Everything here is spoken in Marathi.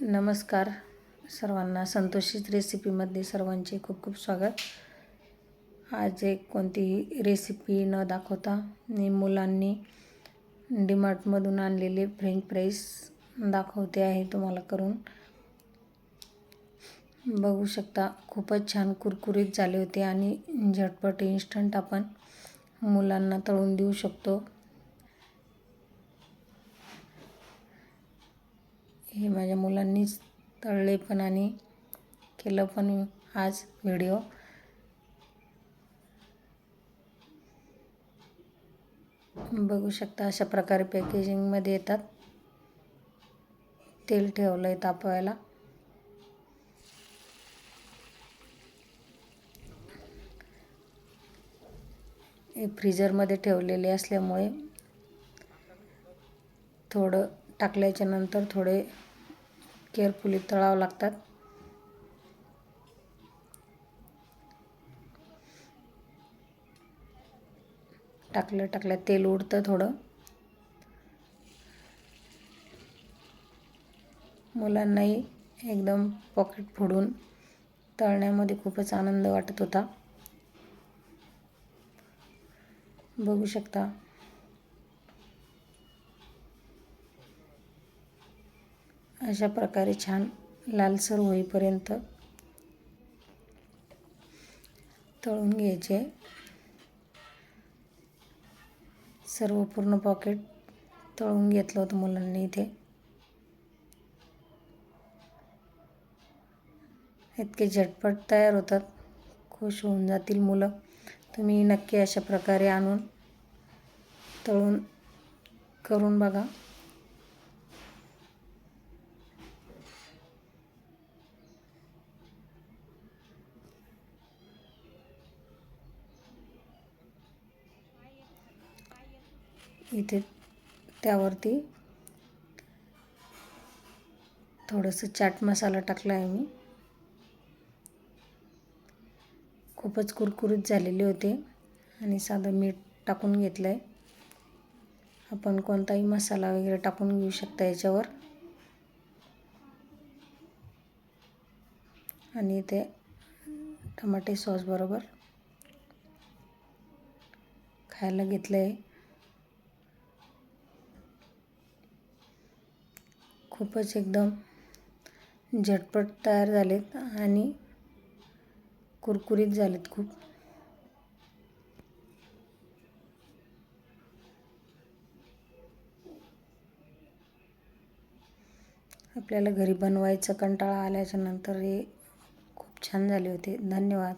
नमस्कार सर्वांना संतोषीच रेसिपीमध्ये सर्वांचे खूप खूप स्वागत. आज एक कोणतीही रेसिपी न दाखवता मी मुलांनी डिमार्टमधून आणलेले फ्रेंच फ्राईस दाखवते आहे तुम्हाला करून. बघू शकता खूपच छान कुरकुरीत झाले होते आणि झटपट इन्स्टंट आपण मुलांना तळून देऊ शकतो. हे माझ्या मुलांनीच तळले पण आणि केलं पण आज व्हिडिओ बघू शकता अशा प्रकारे पॅकेजिंगमध्ये येतात. तेल ठेवलं आहे तापवायला. हे फ्रीजरमध्ये ठेवलेले असल्यामुळे थोडं टाकल्याच्या नंतर थोडे केअरफुली तळावं लागतात. टाकलं टाकलं तेल उडतं थोडं. मुलांनाही एकदम पॉकेट फोडून तळण्यामध्ये खूपच आनंद वाटत होता. बघू शकता. अशा प्रकारे छान लालसर होईपर्यंत तळून घ्यायचे. सर्व पूर्ण पॉकेट तळून घेतलं होतं मुलांनी इथे. इतके झटपट तयार होतात. खुश होऊन जातील मुलं. तुम्ही नक्की अशा प्रकारे आणून तळून करून बघा. इथे त्यावरती थोडंसं चाट मसाला टाकला आहे मी. खूपच कुरकुरीत झालेले होते आणि साधं मीठ टाकून घेतलं आहे आपण कोणताही मसाला वगैरे टाकून घेऊ शकता याच्यावर. आणि ते टमाटे सॉसबरोबर खायला घेतलं आहे खूपच एकदम झटपट तयार झालेत आणि कुरकुरीत झालेत खूप. आपल्याला घरी बनवायचं कंटाळा आल्याच्यानंतर हे खूप छान झाले होते. धन्यवाद.